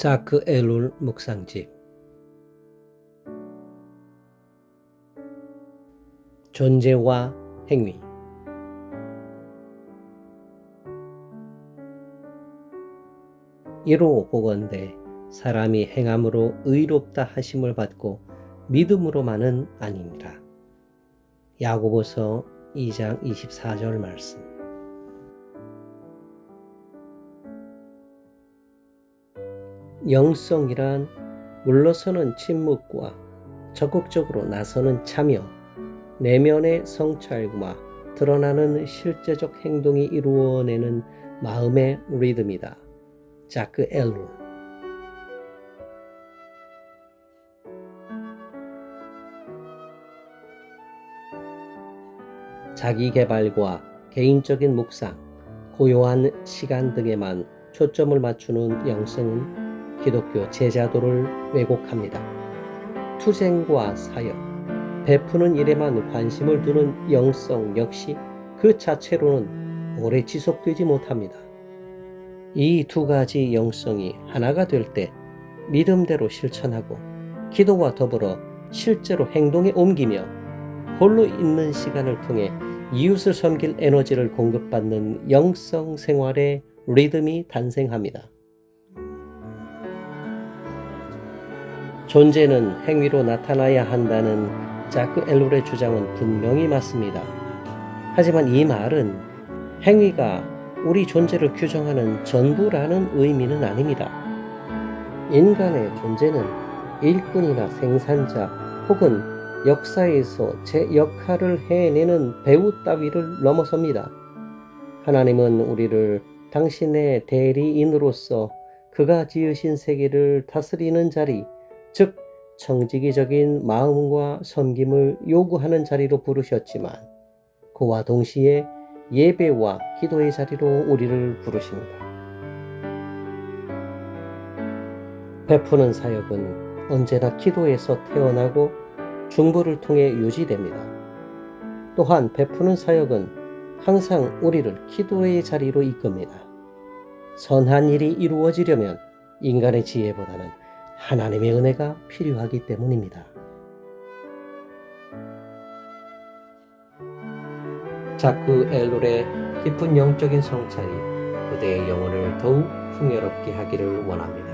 자크 엘룰 묵상집 존재와 행위 이로 보건대 사람이 행함으로 의롭다 하심을 받고 믿음으로만은 아니니라. 야고보서 2장 24절 말씀. 영성이란 물러서는 침묵과 적극적으로 나서는 참여, 내면의 성찰과 드러나는 실제적 행동이 이루어내는 마음의 리듬이다. 자크 엘룰 자기 개발과 개인적인 묵상, 고요한 시간 등에만 초점을 맞추는 영성은 기독교 제자도를 왜곡합니다. 투쟁과 사역, 베푸는 일에만 관심을 두는 영성 역시 그 자체로는 오래 지속되지 못합니다. 이 두 가지 영성이 하나가 될 때 믿음대로 실천하고 기도와 더불어 실제로 행동에 옮기며 홀로 있는 시간을 통해 이웃을 섬길 에너지를 공급받는 영성 생활의 리듬이 탄생합니다. 존재는 행위로 나타나야 한다는 자크 엘룰의 주장은 분명히 맞습니다. 하지만 이 말은 행위가 우리 존재를 규정하는 전부라는 의미는 아닙니다. 인간의 존재는 일꾼이나 생산자 혹은 역사에서 제 역할을 해내는 배우 따위를 넘어섭니다. 하나님은 우리를 당신의 대리인으로서 그가 지으신 세계를 다스리는 자리, 즉 정직이적인 마음과 섬김을 요구하는 자리로 부르셨지만 그와 동시에 예배와 기도의 자리로 우리를 부르십니다. 베푸는 사역은 언제나 기도에서 태어나고 중보를 통해 유지됩니다. 또한 베푸는 사역은 항상 우리를 기도의 자리로 이끕니다. 선한 일이 이루어지려면 인간의 지혜보다는 하나님의 은혜가 필요하기 때문입니다. 자크 엘룰의 깊은 영적인 성찰이 그대의 영혼을 더욱 풍요롭게 하기를 원합니다.